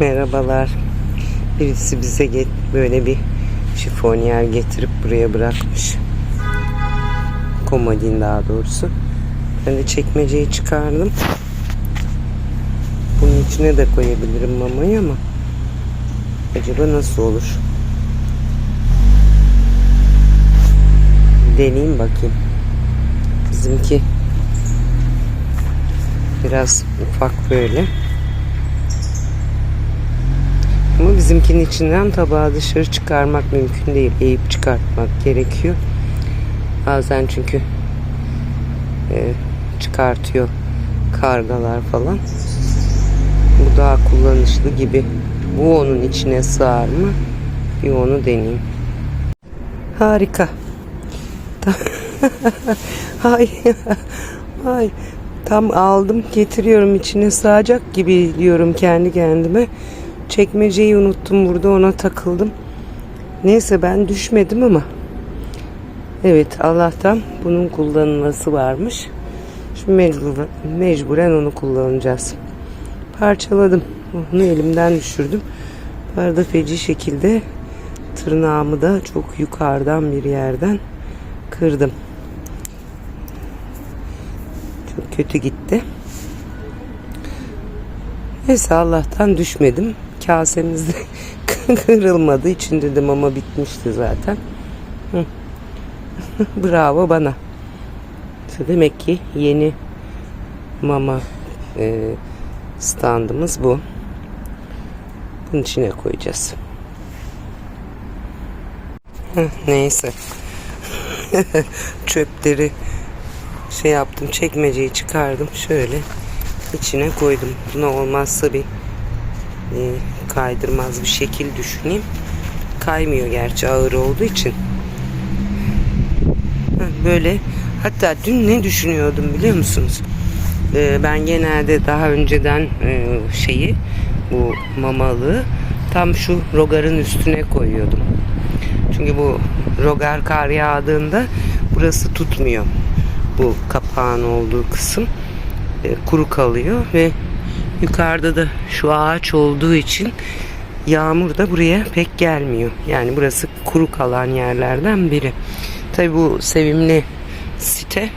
Merhabalar. Birisi bize get böyle bir şifonyer getirip buraya bırakmış. Komodin daha doğrusu. Ben de çekmeceyi çıkardım. Bunun içine de koyabilirim mamayı ama acaba nasıl olur? Deneyeyim bakayım. Bizimki biraz ufak böyle. Ama bizimkinin içinden tabağı dışarı çıkarmak mümkün değil. Eğip çıkartmak gerekiyor. Bazen çünkü e, çıkartıyor kargalar falan. Bu daha kullanışlı gibi. Bu onun içine sığar mı? Bir onu deneyeyim. Harika. Hay. Hay. Tam aldım getiriyorum içine sığacak gibi diyorum kendi kendime. Çekmeceyi unuttum burada ona takıldım. Neyse ben düşmedim ama. Evet Allah'tan bunun kullanılması varmış. Şimdi mecbur, mecburen onu kullanacağız. Parçaladım. Onu elimden düşürdüm. Bu arada feci şekilde tırnağımı da çok yukarıdan bir yerden kırdım. Çok kötü gitti. Neyse Allah'tan düşmedim. Kasemiz de kırılmadı. İçinde de mama bitmişti zaten. Bravo bana. İşte demek ki yeni mama e, standımız bu. Bunun içine koyacağız. Neyse. Çöpleri şey yaptım. Çekmeceyi çıkardım. Şöyle içine koydum. Buna olmazsa bir e, kaydırmaz bir şekil düşüneyim. Kaymıyor gerçi ağır olduğu için. Böyle hatta dün ne düşünüyordum biliyor musunuz? E, ben genelde daha önceden e, şeyi bu mamalığı tam şu rogarın üstüne koyuyordum. Çünkü bu rogar kar yağdığında burası tutmuyor. Bu kapağın olduğu kısım e, kuru kalıyor ve yukarıda da şu ağaç olduğu için yağmur da buraya pek gelmiyor. Yani burası kuru kalan yerlerden biri. Tabi bu sevimli site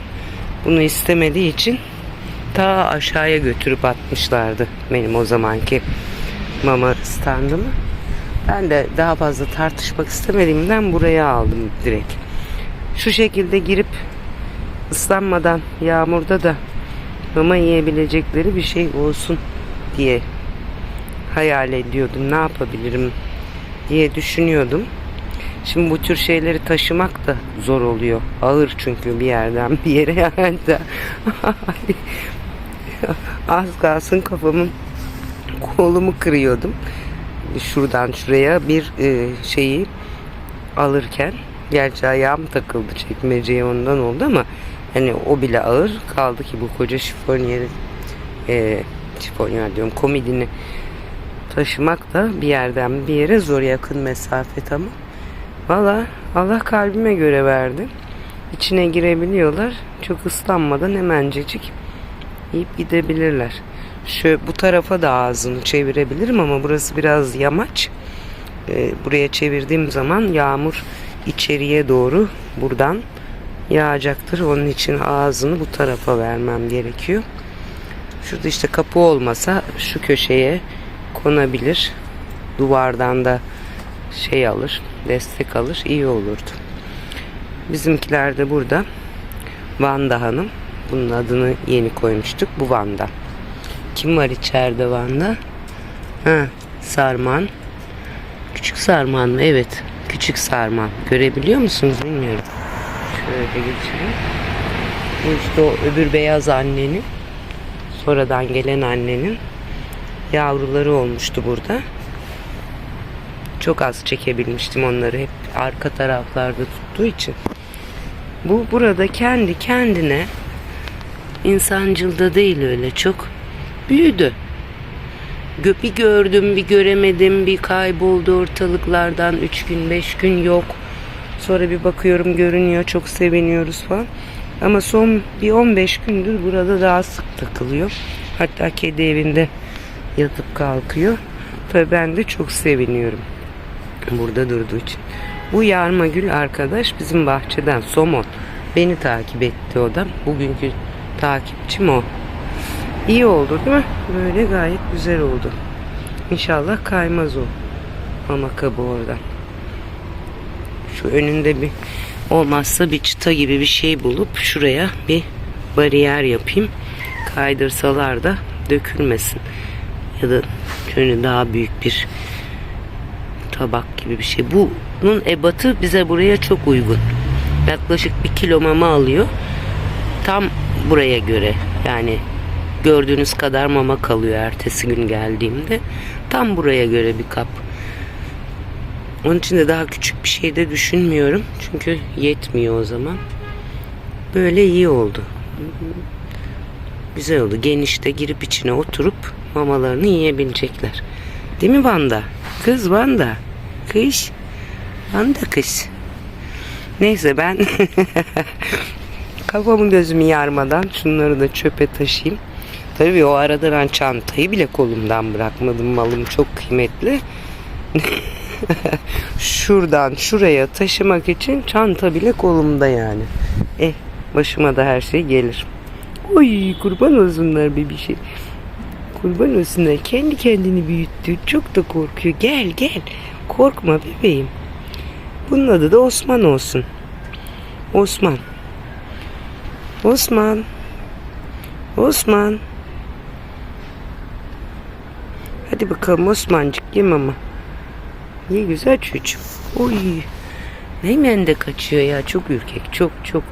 bunu istemediği için ta aşağıya götürüp atmışlardı benim o zamanki mama standımı. Ben de daha fazla tartışmak istemediğimden buraya aldım direkt. Şu şekilde girip ıslanmadan yağmurda da mama yiyebilecekleri bir şey olsun diye hayal ediyordum. Ne yapabilirim diye düşünüyordum. Şimdi bu tür şeyleri taşımak da zor oluyor. Ağır çünkü bir yerden bir yere de az kalsın kafamın kolumu kırıyordum. Şuradan şuraya bir e, şeyi alırken gerçi ayağım takıldı çekmeceye ondan oldu ama hani o bile ağır kaldı ki bu koca şifonyeri e, şifonyer diyorum komidini taşımak da bir yerden bir yere zor yakın mesafe tamam. Valla Allah kalbime göre verdi. İçine girebiliyorlar. Çok ıslanmadan hemencecik yiyip gidebilirler. Şu bu tarafa da ağzını çevirebilirim ama burası biraz yamaç. Ee, buraya çevirdiğim zaman yağmur içeriye doğru buradan yağacaktır. Onun için ağzını bu tarafa vermem gerekiyor. Şurada işte kapı olmasa şu köşeye konabilir. Duvardan da şey alır, destek alır. iyi olurdu. Bizimkiler de burada. Vanda Hanım. Bunun adını yeni koymuştuk. Bu Vanda. Kim var içeride Vanda? Ha, Sarman. Küçük Sarman mı? Evet. Küçük Sarman. Görebiliyor musunuz bilmiyorum. Şöyle geçelim. Bu işte o öbür beyaz annenin sonradan gelen annenin yavruları olmuştu burada. Çok az çekebilmiştim onları hep arka taraflarda tuttuğu için. Bu burada kendi kendine insancılda değil öyle çok büyüdü. Bir gördüm bir göremedim bir kayboldu ortalıklardan 3 gün 5 gün yok. Sonra bir bakıyorum görünüyor çok seviniyoruz falan. Ama son bir 15 gündür burada daha sık takılıyor. Hatta kedi evinde yatıp kalkıyor. Tabii ben de çok seviniyorum. Burada durduğu için. Bu Yarmagül arkadaş bizim bahçeden somon. Beni takip etti o da. Bugünkü takipçim o. İyi oldu değil mi? Böyle gayet güzel oldu. İnşallah kaymaz o. Mama kabı oradan. Şu önünde bir olmazsa bir çıta gibi bir şey bulup şuraya bir bariyer yapayım. Kaydırsalar da dökülmesin. Ya da şöyle daha büyük bir tabak gibi bir şey. Bunun ebatı bize buraya çok uygun. Yaklaşık bir kilo mama alıyor. Tam buraya göre yani gördüğünüz kadar mama kalıyor ertesi gün geldiğimde. Tam buraya göre bir kap. Onun için de daha küçük bir şey de düşünmüyorum. Çünkü yetmiyor o zaman. Böyle iyi oldu. Güzel oldu. Genişte girip içine oturup mamalarını yiyebilecekler. Değil mi Vanda? Kız Vanda. Kış. Vanda kız. Neyse ben kafamı gözümü yarmadan şunları da çöpe taşıyayım. Tabii o arada ben çantayı bile kolumdan bırakmadım. Malım çok kıymetli. Şuradan şuraya taşımak için çanta bile kolumda yani. Eh başıma da her şey gelir. Oy kurban olsunlar bir bir şey. Kurban olsunlar. Kendi kendini büyüttü. Çok da korkuyor. Gel gel. Korkma bebeğim. Bunun adı da Osman olsun. Osman. Osman. Osman. Hadi bakalım Osmancık yem ama. Ye güzel çocuğum. Oy. Hemen de kaçıyor ya. Çok ürkek. Çok çok.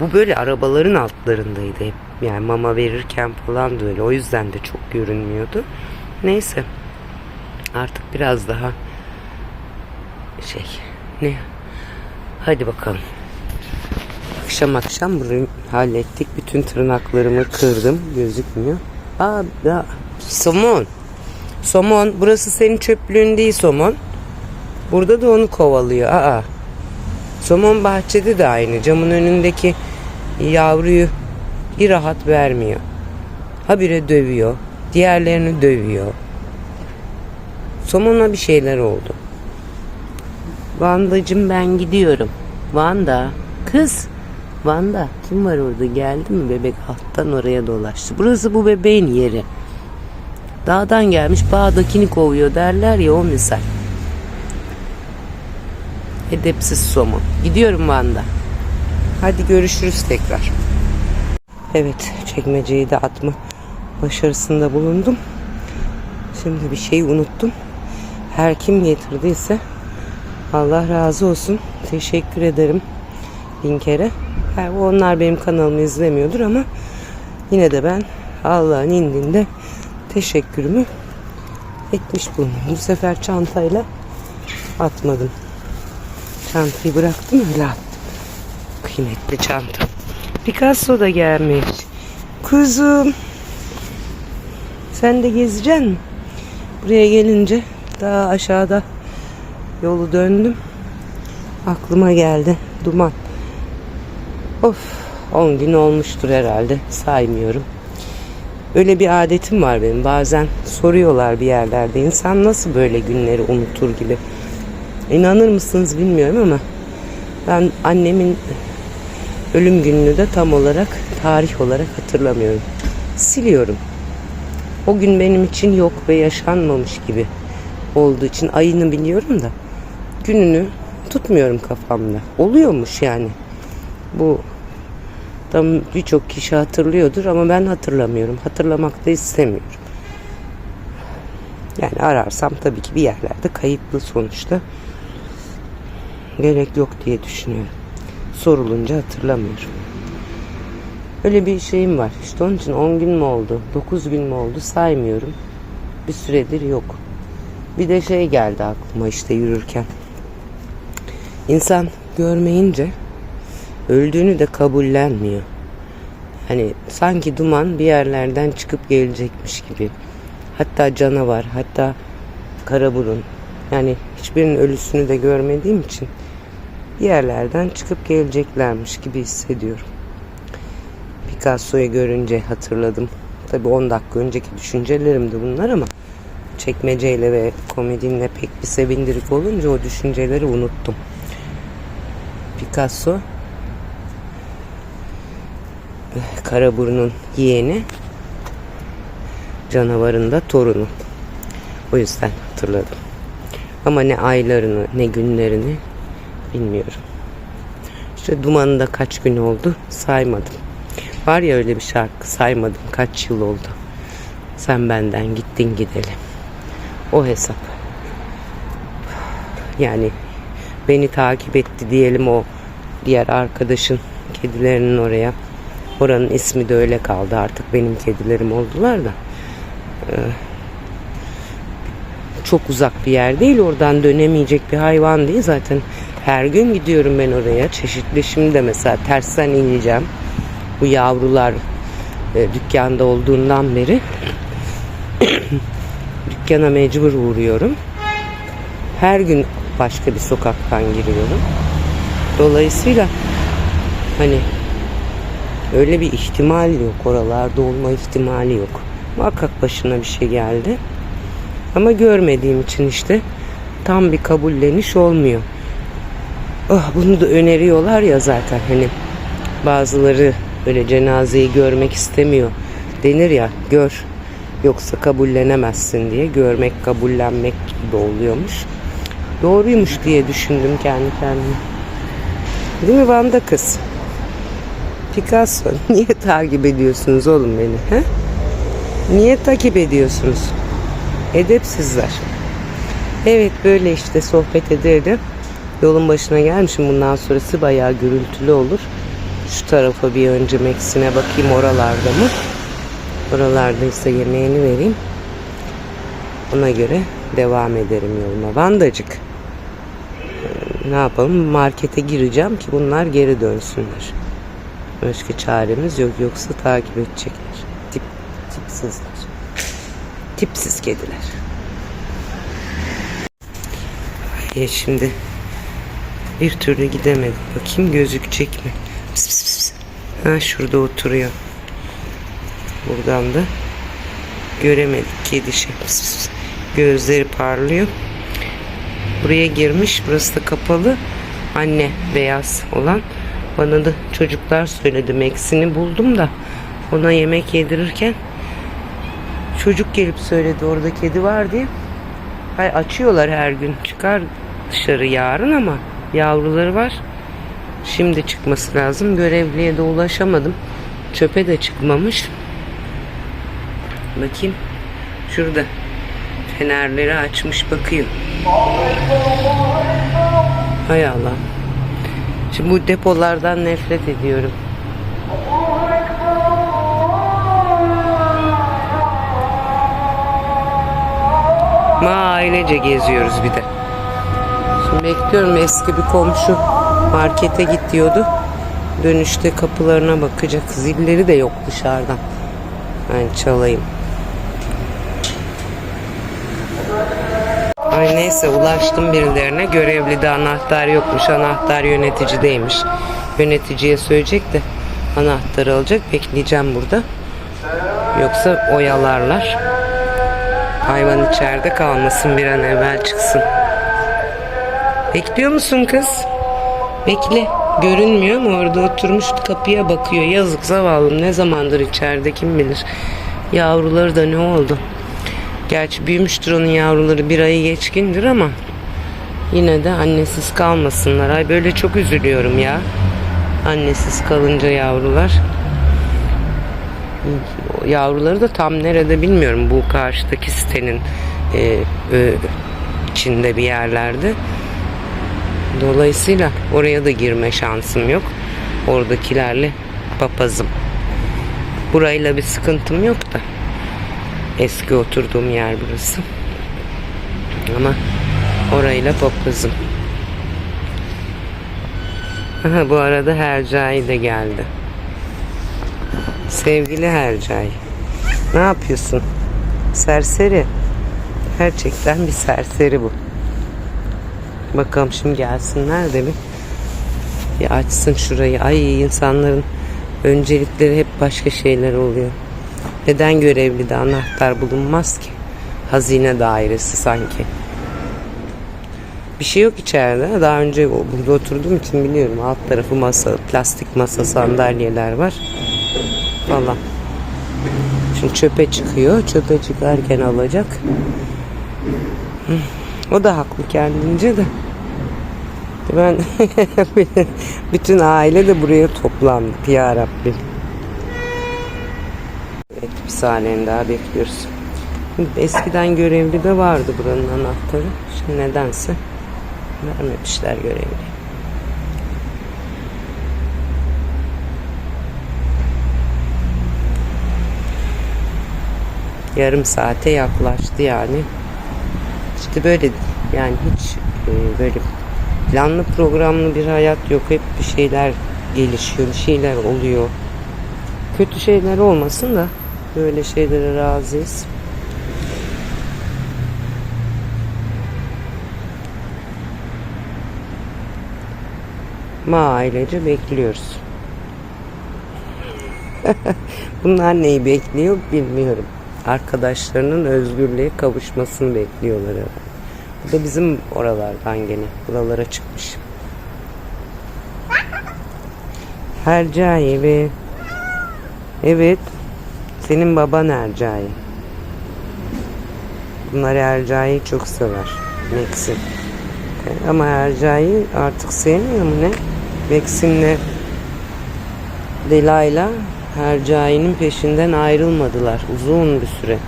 Bu böyle arabaların altlarındaydı hep. Yani mama verirken falan da öyle. O yüzden de çok görünmüyordu. Neyse. Artık biraz daha şey ne? Hadi bakalım. Akşam akşam burayı hallettik. Bütün tırnaklarımı kırdım. Gözükmüyor. Aa, ya, somon. Somon. Burası senin çöplüğün değil somon. Burada da onu kovalıyor. Aa. Somon bahçede de aynı. Camın önündeki yavruyu bir rahat vermiyor. Habire dövüyor. Diğerlerini dövüyor. Somon'a bir şeyler oldu. Vandacım ben gidiyorum. Vanda. Kız. Vanda. Kim var orada? Geldi mi bebek? Alttan oraya dolaştı. Burası bu bebeğin yeri. Dağdan gelmiş bağdakini kovuyor derler ya o misal. Edepsiz somon. Gidiyorum Vanda. Hadi görüşürüz tekrar. Evet çekmeceyi de atma başarısında bulundum. Şimdi bir şey unuttum. Her kim getirdiyse Allah razı olsun. Teşekkür ederim bin kere. Yani onlar benim kanalımı izlemiyordur ama yine de ben Allah'ın indinde teşekkürümü etmiş bulundum. Bu sefer çantayla atmadım. Çantayı bıraktım öyle attım. Kıymetli çanta. Picasso da gelmiş. Kuzum. Sen de gezeceksin mi? Buraya gelince daha aşağıda yolu döndüm. Aklıma geldi. Duman. Of 10 gün olmuştur herhalde. Saymıyorum. Öyle bir adetim var benim. Bazen soruyorlar bir yerlerde. İnsan nasıl böyle günleri unutur gibi. İnanır mısınız bilmiyorum ama ben annemin ölüm gününü de tam olarak tarih olarak hatırlamıyorum. Siliyorum. O gün benim için yok ve yaşanmamış gibi olduğu için ayını biliyorum da gününü tutmuyorum kafamda. Oluyormuş yani. Bu tam birçok kişi hatırlıyordur ama ben hatırlamıyorum. Hatırlamak da istemiyorum. Yani ararsam tabii ki bir yerlerde kayıtlı sonuçta. Gerek yok diye düşünüyorum. Sorulunca hatırlamıyorum. Öyle bir şeyim var. İşte onun için 10 gün mü oldu, 9 gün mü oldu saymıyorum. Bir süredir yok. Bir de şey geldi aklıma işte yürürken. İnsan görmeyince öldüğünü de kabullenmiyor. Hani sanki duman bir yerlerden çıkıp gelecekmiş gibi. Hatta canavar, hatta karaburun. Yani hiçbirinin ölüsünü de görmediğim için yerlerden çıkıp geleceklermiş gibi hissediyorum. Picasso'yu görünce hatırladım. Tabi 10 dakika önceki düşüncelerimdi bunlar ama çekmeceyle ve komedinle pek bir sevindirik olunca o düşünceleri unuttum. Picasso Karaburun'un yeğeni canavarın da torunu. O yüzden hatırladım. Ama ne aylarını ne günlerini bilmiyorum. İşte dumanında kaç gün oldu saymadım. Var ya öyle bir şarkı saymadım kaç yıl oldu. Sen benden gittin gidelim. O hesap. Yani beni takip etti diyelim o diğer arkadaşın kedilerinin oraya. Oranın ismi de öyle kaldı artık benim kedilerim oldular da. Ee, çok uzak bir yer değil oradan dönemeyecek bir hayvan değil zaten her gün gidiyorum ben oraya. Çeşitli şimdi de mesela tersten ineceğim. Bu yavrular e, dükkanda olduğundan beri dükkana mecbur uğruyorum. Her gün başka bir sokaktan giriyorum. Dolayısıyla hani öyle bir ihtimal yok. Oralarda olma ihtimali yok. Muhakkak başına bir şey geldi. Ama görmediğim için işte tam bir kabulleniş olmuyor. Ah bunu da öneriyorlar ya zaten hani bazıları böyle cenazeyi görmek istemiyor denir ya gör yoksa kabullenemezsin diye görmek kabullenmek gibi oluyormuş. Doğruymuş diye düşündüm kendi kendime. Değil mi Vanda kız? Picasso niye takip ediyorsunuz oğlum beni? He? Niye takip ediyorsunuz? Edepsizler. Evet böyle işte sohbet ederdim. Yolun başına gelmişim. Bundan sonrası bayağı gürültülü olur. Şu tarafa bir önce Meksin'e bakayım oralarda mı? Oralardaysa yemeğini vereyim. Ona göre devam ederim yoluma. Vandacık. Ne yapalım? Markete gireceğim ki bunlar geri dönsünler. Başka çaremiz yok. Yoksa takip edecekler. Tip, tipsizler. Tipsiz kediler. Ya şimdi bir türlü gidemedim. Bakayım gözükecek mi? Pıs pıs pıs. Ha şurada oturuyor. Buradan da göremedik kedişi. Pıs pıs pıs. Gözleri parlıyor. Buraya girmiş. Burası da kapalı. Anne beyaz olan. Bana da çocuklar söyledi. Max'ini buldum da ona yemek yedirirken çocuk gelip söyledi orada kedi var diye. Hay açıyorlar her gün. Çıkar dışarı yarın ama yavruları var. Şimdi çıkması lazım. Görevliye de ulaşamadım. Çöpe de çıkmamış. Bakayım. Şurada. Fenerleri açmış bakıyor. Hay Allah. Şimdi bu depolardan nefret ediyorum. Ma ailece geziyoruz bir de. Şimdi bekliyorum eski bir komşu markete git diyordu. Dönüşte kapılarına bakacak. Zilleri de yok dışarıdan. Ben çalayım. Ay neyse ulaştım birilerine. Görevli de anahtar yokmuş. Anahtar yöneticideymiş. Yöneticiye söyleyecek de anahtarı alacak. Bekleyeceğim burada. Yoksa oyalarlar. Hayvan içeride kalmasın bir an evvel çıksın. Bekliyor musun kız? Bekle. Görünmüyor mu? Orada oturmuş kapıya bakıyor. Yazık zavallım. Ne zamandır içeride kim bilir. Yavruları da ne oldu? Gerçi büyümüştür onun yavruları. Bir ayı geçkindir ama yine de annesiz kalmasınlar. Ay böyle çok üzülüyorum ya. Annesiz kalınca yavrular. Yavruları da tam nerede bilmiyorum. Bu karşıdaki sitenin e, ö, içinde bir yerlerde. Dolayısıyla oraya da girme şansım yok. Oradakilerle papazım. Burayla bir sıkıntım yok da. Eski oturduğum yer burası. Ama orayla papazım. Aha, bu arada Hercai de geldi. Sevgili Hercai. Ne yapıyorsun? Serseri. Gerçekten bir serseri bu. Bakalım şimdi gelsinler de bir, bir açsın şurayı. Ay insanların öncelikleri hep başka şeyler oluyor. Neden görevli de anahtar bulunmaz ki? Hazine dairesi sanki. Bir şey yok içeride. Daha önce burada oturduğum için biliyorum. Alt tarafı masa, plastik masa, sandalyeler var. Falan. Şimdi çöpe çıkıyor. Çöpe çıkarken alacak. Hı. O da haklı kendince de. Ben bütün aile de buraya toplandık ya Rabbim. Evet bir saniye daha bekliyoruz. Eskiden görevli de vardı buranın anahtarı. Şimdi nedense vermemişler görevli. Yarım saate yaklaştı yani. İşte böyle yani hiç e, böyle planlı programlı bir hayat yok. Hep bir şeyler gelişiyor, bir şeyler oluyor. Kötü şeyler olmasın da böyle şeylere razıyız. Ma ailece bekliyoruz. Bunlar neyi bekliyor bilmiyorum. Arkadaşlarının özgürlüğe kavuşmasını bekliyorlar herhalde. Bu da bizim oralardan gene. Buralara çıkmış. Hercai evet. Evet. Senin baban Hercai. Bunlar Hercai'yi çok sever. Maxim. Ama Hercai artık sevmiyor mu ne? Maxim'le Delayla Hercai'nin peşinden ayrılmadılar uzun bir süre.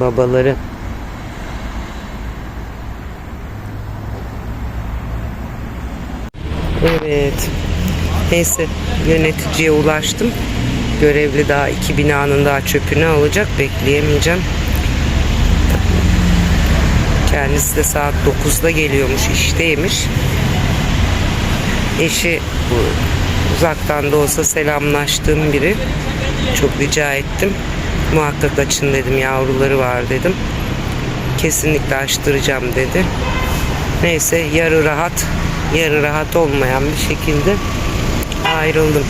Babaları. Evet. Neyse yöneticiye ulaştım. Görevli daha iki binanın daha çöpünü alacak. Bekleyemeyeceğim. Kendisi de saat 9'da geliyormuş, işteymiş. Eşi bu uzaktan da olsa selamlaştığım biri. Çok rica ettim. Muhakkak açın dedim, yavruları var dedim. Kesinlikle açtıracağım dedi. Neyse yarı rahat, yarı rahat olmayan bir şekilde ayrıldım.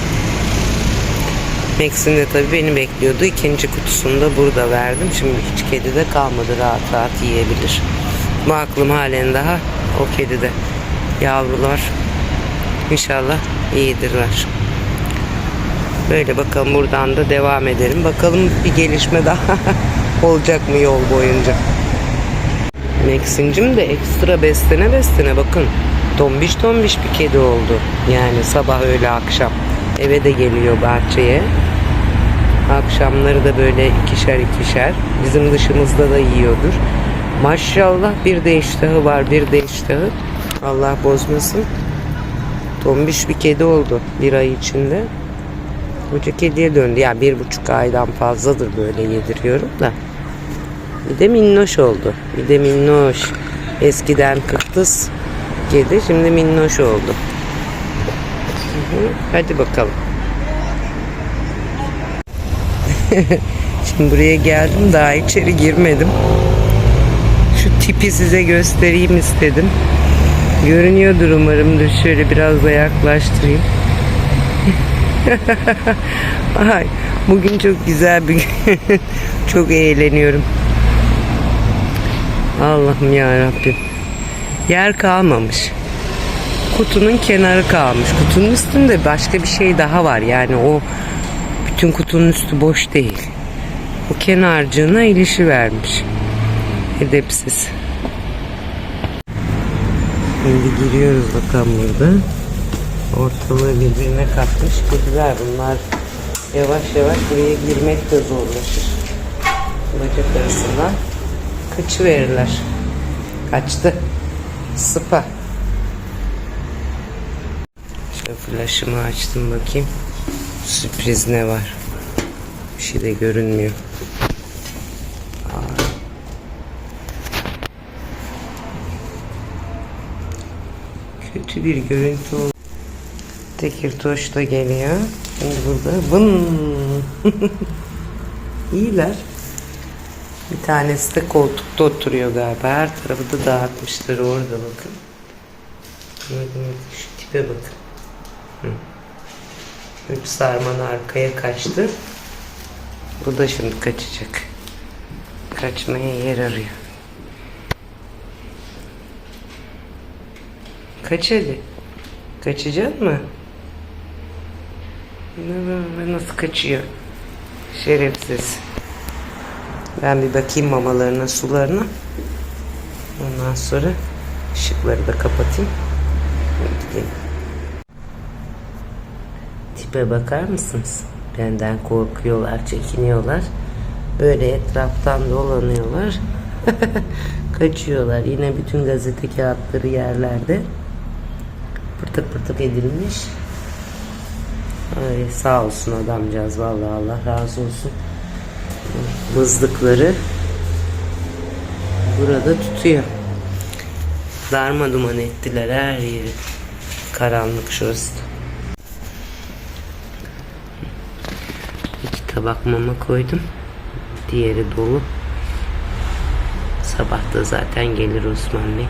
Max'in tabii beni bekliyordu. İkinci kutusunu da burada verdim. Şimdi hiç kedi de kalmadı. Rahat rahat yiyebilir. Bu aklım halen daha o kedide. Yavrular inşallah iyidirler. Böyle bakalım buradan da devam edelim. Bakalım bir gelişme daha olacak mı yol boyunca. Max'incim de ekstra beslene beslene bakın. Tombiş tombiş bir kedi oldu. Yani sabah öyle akşam. Eve de geliyor bahçeye. Akşamları da böyle ikişer ikişer. Bizim dışımızda da yiyordur. Maşallah bir de iştahı var bir de iştahı. Allah bozmasın. Tombiş bir kedi oldu bir ay içinde. Koca kediye döndü. Yani bir buçuk aydan fazladır böyle yediriyorum da. Bir de minnoş oldu. Bir de minnoş. Eskiden kırkız kedi şimdi minnoş oldu. Hadi bakalım. Şimdi buraya geldim daha içeri girmedim. Şu tipi size göstereyim istedim. Görünüyordur umarım. Dur şöyle biraz da yaklaştırayım. Ay, bugün çok güzel bir gün. çok eğleniyorum. Allah'ım ya Rabbim. Yer kalmamış. Kutunun kenarı kalmış. Kutunun üstünde başka bir şey daha var. Yani o bütün kutunun üstü boş değil. O kenarcığına ilişi vermiş. Edepsiz. Şimdi giriyoruz bakalım burada. Ortalığı birbirine katmış kediler bunlar. Yavaş yavaş buraya girmek de zorlaşır. Bacak arasından kaçı verirler. Kaçtı. Sıpa. Şöyle flaşımı açtım bakayım. Sürpriz ne var? Bir şey de görünmüyor. Kötü bir görüntü oldu. Tekirtoş da geliyor. Şimdi burada vın. İyiler. Bir tanesi de koltukta oturuyor galiba. Her tarafı da dağıtmışlar orada bakın. Bakın, Şu tipe bakın. Hı. Üç sarman arkaya kaçtı. Bu da şimdi kaçacak. Kaçmaya yer arıyor. Kaç hadi. Kaçacak mı? Nasıl kaçıyor? Şerefsiz. Ben bir bakayım mamalarına, sularına. Ondan sonra ışıkları da kapatayım. Hadi gidelim. Tipe bakar mısınız? Benden korkuyorlar, çekiniyorlar. Böyle etraftan dolanıyorlar. Kaçıyorlar. Yine bütün gazete kağıtları yerlerde. Pırtık pırtık edilmiş. Ay, sağ olsun adamcağız. Vallahi Allah razı olsun. Mızlıkları burada tutuyor. Darma duman ettiler her yeri. Karanlık şurası. İki tabak mama koydum. Diğeri dolu. Sabah da zaten gelir Osman Bey.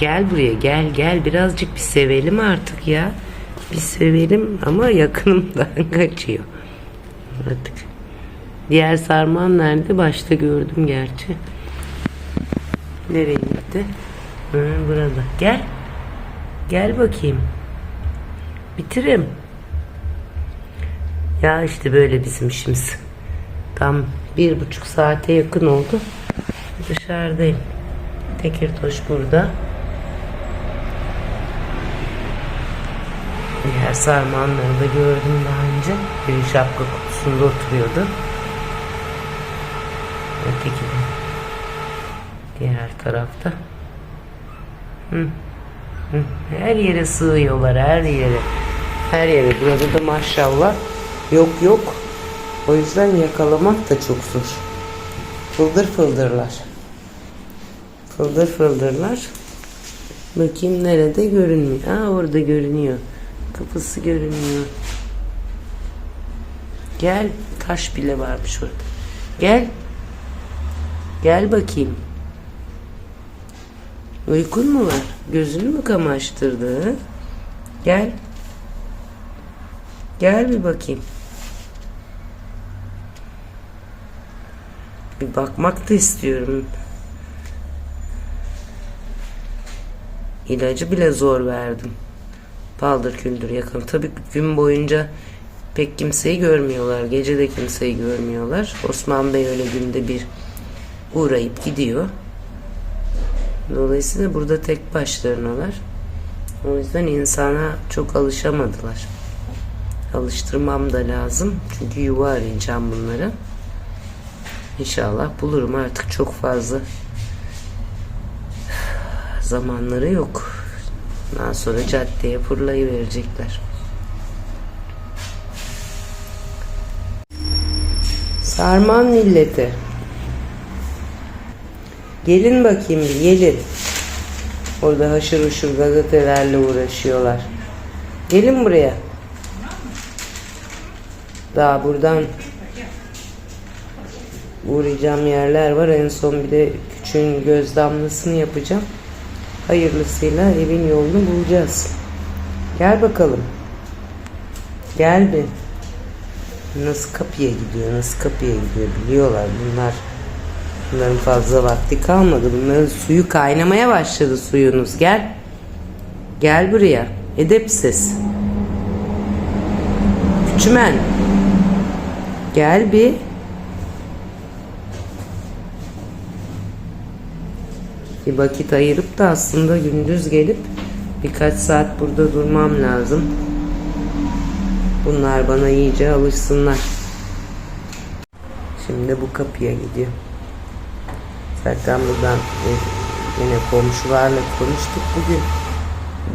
Gel buraya gel gel birazcık bir sevelim artık ya. Bir sevelim ama yakınımdan kaçıyor. Artık. Diğer sarman nerede? Başta gördüm gerçi. Nereye gitti? Hı, burada. Gel. Gel bakayım. Bitirim. Ya işte böyle bizim işimiz. Tam bir buçuk saate yakın oldu. Dışarıdayım. Tekirtoş burada. Diğer sarmanları da gördüm daha önce. Biri şapka kutusunda oturuyordu. Öteki de diğer tarafta. Hı. Hı. Her yere sığıyorlar her yere. Her yere. Burada da maşallah yok yok. O yüzden yakalamak da çok zor. Fıldır fıldırlar. Fıldır fıldırlar. Bakayım nerede görünmüyor. Aa orada görünüyor. Kafası görünüyor. Gel. Taş bile varmış orada. Gel. Gel bakayım. Uykun mu var? Gözünü mü kamaştırdı? Gel. Gel bir bakayım. Bir bakmak da istiyorum. İlacı bile zor verdim. Paldır küldür yakın. Tabii gün boyunca pek kimseyi görmüyorlar. Gece de kimseyi görmüyorlar. Osman Bey öyle günde bir uğrayıp gidiyor. Dolayısıyla burada tek başlarınalar. O yüzden insana çok alışamadılar. Alıştırmam da lazım. Çünkü yuva arayacağım bunlara. İnşallah bulurum artık çok fazla zamanları yok. Ondan sonra caddeye fırlayıverecekler. Sarman milleti. Gelin bakayım bir gelin. Orada haşır uşur gazetelerle uğraşıyorlar. Gelin buraya. Daha buradan uğrayacağım yerler var. En son bir de küçüğün göz damlasını yapacağım. Hayırlısıyla evin yolunu bulacağız. Gel bakalım. Gel bir. Nasıl kapıya gidiyor, nasıl kapıya gidiyor biliyorlar bunlar. Bunların fazla vakti kalmadı. Bunların suyu kaynamaya başladı suyunuz. Gel. Gel buraya. Edepsiz. Küçümen. Gel bir. Bir vakit ayırıp da aslında gündüz gelip birkaç saat burada durmam lazım. Bunlar bana iyice alışsınlar. Şimdi bu kapıya gidiyor. Zaten buradan e, yine komşularla konuştuk bugün.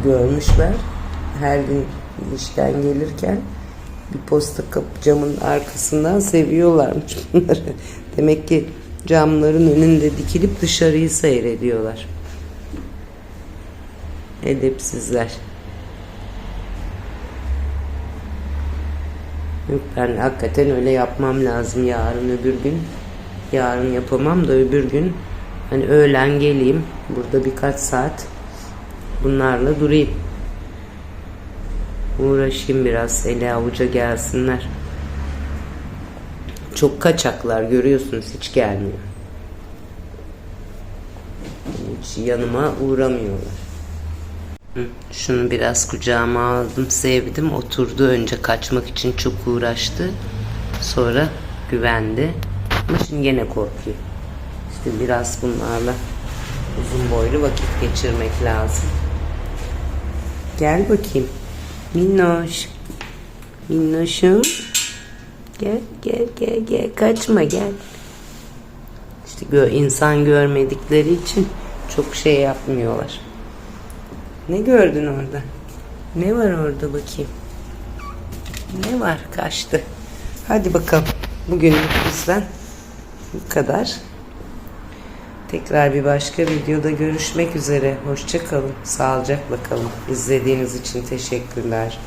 Görmüşler. Her gün işten gelirken bir posta kapı camın arkasından seviyorlarmış bunları. Demek ki camların önünde dikilip dışarıyı seyrediyorlar. Edepsizler. Yok ben hakikaten öyle yapmam lazım yarın öbür gün. Yarın yapamam da öbür gün hani öğlen geleyim. Burada birkaç saat bunlarla durayım. Uğraşayım biraz ele avuca gelsinler. Çok kaçaklar görüyorsunuz hiç gelmiyor. Hiç yanıma uğramıyorlar. Şunu biraz kucağıma aldım, sevdim. Oturdu önce kaçmak için çok uğraştı. Sonra güvendi. Ama şimdi gene korkuyor. İşte biraz bunlarla uzun boylu vakit geçirmek lazım. Gel bakayım. Minnoş. Minnoşum. Gel gel gel gel. Kaçma gel. İşte gö insan görmedikleri için çok şey yapmıyorlar. Ne gördün orada? Ne var orada bakayım? Ne var? Kaçtı. Hadi bakalım. Bugünlük bizden bu kadar. Tekrar bir başka videoda görüşmek üzere. Hoşça kalın. Sağlıcakla kalın. İzlediğiniz için teşekkürler.